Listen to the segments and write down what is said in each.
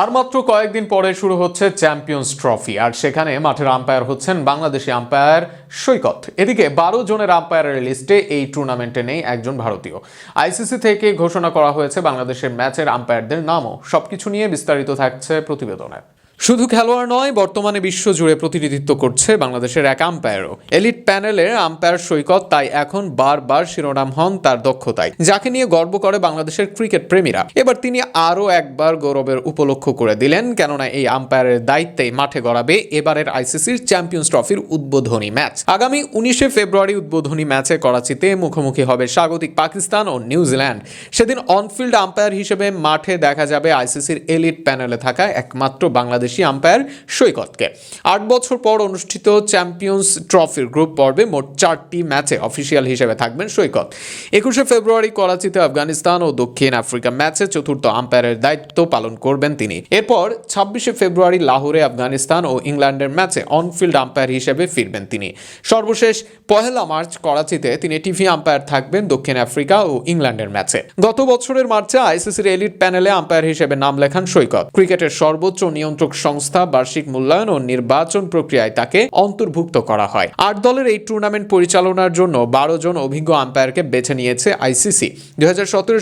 আর মাত্র কয়েকদিন পরে শুরু হচ্ছে চ্যাম্পিয়ন্স ট্রফি, আর সেখানে মাঠের আম্পায়ার হচ্ছেন বাংলাদেশি আম্পায়ার সৈকত। এদিকে বারো জনের আম্পায়ারের লিস্টে এই টুর্নামেন্টে নেই একজন ভারতীয়। আইসিসি থেকে ঘোষণা করা হয়েছে বাংলাদেশের ম্যাচের আম্পায়ারদের নামও। সবকিছু নিয়ে বিস্তারিত থাকছে প্রতিবেদনে। শুধু খেলোয়াড় নয়, বর্তমানে বিশ্ব জুড়ে প্রতিনিধিত্ব করছে বাংলাদেশের এক আম্পায়ারও এলিট প্যানেলের আম্পায়ার সৈকত তাই এখন বারবার শিরোনাম হন তার দক্ষতায়, যাকে নিয়ে গর্ব করে বাংলাদেশের ক্রিকেট প্রেমীরা। এবার তিনি আরও একবার গৌরবের উপলক্ষ করে দিলেন, কেননা এই আম্পায়ারের দায়িত্বে মাঠে গড়াবে এবারের আইসিসির চ্যাম্পিয়ন্স ট্রফির উদ্বোধনী ম্যাচ। আগামী উনিশে ফেব্রুয়ারি উদ্বোধনী ম্যাচে করাচিতে মুখোমুখি হবে স্বাগতিক পাকিস্তান ও নিউজিল্যান্ড। সেদিন অনফিল্ড আম্পায়ার হিসেবে মাঠে দেখা যাবে আইসিসির এলিট প্যানেলে থাকা একমাত্র বাংলাদেশি আম্পায়ার সৈকতকে। আট বছর পর অনুষ্ঠিত চ্যাম্পিয়ন্স ট্রফির গ্রুপ পর্বে মোট চারটি ম্যাচে অফিসিয়াল হিসেবে থাকবেন সৈকত। একুশে ফেব্রুয়ারি করাচিতে আফগানিস্তান ও দক্ষিণ আফ্রিকা ম্যাচে চতুর্থ আম্পায়ারের দায়িত্ব পালন করবেন তিনি। এরপর ছাব্বিশে ফেব্রুয়ারি লাহোরে আফগানিস্তান ও ইংল্যান্ডের ম্যাচে অনফিল্ড আম্পায়ার হিসেবে ফিরবেন তিনি। সর্বশেষ পহেলা মার্চ করাচিতে তিনি টিভি আম্পায়ার থাকবেন দক্ষিণ আফ্রিকা ও ইংল্যান্ডের ম্যাচে গত বছরের মার্চে আইসিসির এলিট প্যানেলে আম্পায়ার হিসেবে নাম লেখান সৈকত। ক্রিকেটের সর্বোচ্চ নিয়ন্ত্রক সংস্থা, বার্ষিক মূল্যায়ন ও নির্বাচন প্রক্রিয়ায় তাকে অন্তর্ভুক্ত করা হয়। আট দলের এই টুর্নামেন্ট পরিচালনার জন্য বারো জন অভিজ্ঞ আম্পায়ারকে বেছে নিয়েছে আইসিসি দুই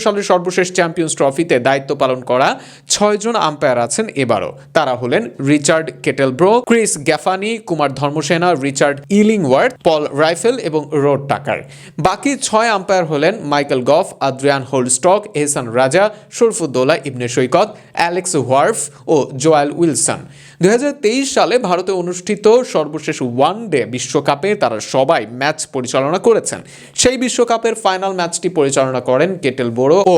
সালের সর্বশেষ চ্যাম্পিয়ন্স ট্রফিতে দায়িত্ব পালন করা ছয়জন আম্পায়ার আছেন এবারও। তারা হলেন Richard Kettleborough, Chris Gaffaney, Kumar Dharmasena, Richard Illingworth Paul Reiffel এবং রোড টাকার। বাকি ছয় আম্পায়ার হলেন Michael Gough, Adrian Holdstock, Ahsan Raza, Sharfuddoula, Ibne Saikat, Alex হোয়ার্ফ ও জোয়াল উইলসন দুই সালে ভারতে অনুষ্ঠিত সর্বশেষ ওয়ান ডে বিশ্বকাপে তারা সবাই ম্যাচ পরিচালনা করেছেন। সেই বিশ্বকাপের ফাইনাল ম্যাচটি পরিচালনা করেন কেটেল বোরো ও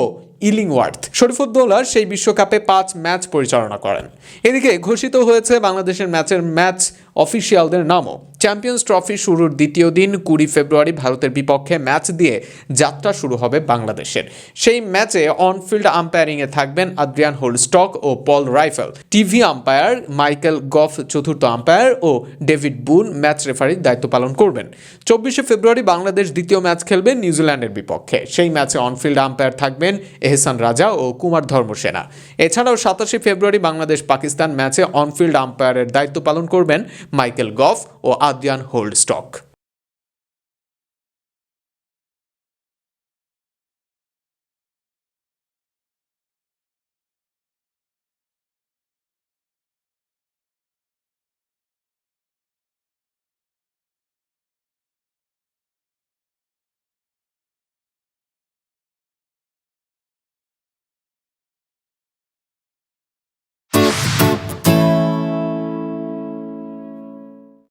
ইলিংওয়ার্থ। শরীফুদ্দৌলা সেই বিশ্বকাপে পাঁচ ম্যাচ পরিচালনা করেন। এদিকে ঘোষিত হয়েছে বাংলাদেশের ম্যাচের ম্যাচ অফিসিয়ালদের নামও। চ্যাম্পিয়ন্স ট্রফি শুরুর দ্বিতীয় দিন, কুড়ি ফেব্রুয়ারি ভারতের বিপক্ষে ম্যাচ দিয়ে যাত্রা শুরু হবে বাংলাদেশের। সেই ম্যাচে অনফিল্ড আম্পায়ারিংয়ে থাকবেন আদ্রিয়ান হোলস্টক ও Paul Reiffel. TV umpire Michael Gough চতুর্থ আম্পায়ার ও ডেভিড বুন ম্যাচ রেফারির দায়িত্ব পালন করবেন। চব্বিশে ফেব্রুয়ারি বাংলাদেশ দ্বিতীয় ম্যাচ খেলবে নিউজিল্যান্ডের বিপক্ষে। সেই ম্যাচে অনফিল্ড আম্পায়ার থাকবেন এহসান রাজা ও কুমার ধর্মসেনা। এছাড়াও সাতাশে ফেব্রুয়ারি বাংলাদেশ পাকিস্তান ম্যাচে অনফিল্ড আম্পায়ারের দায়িত্ব পালন করবেন মাইকেল গফ ও আদ্রিয়ান হোল্ডস্টক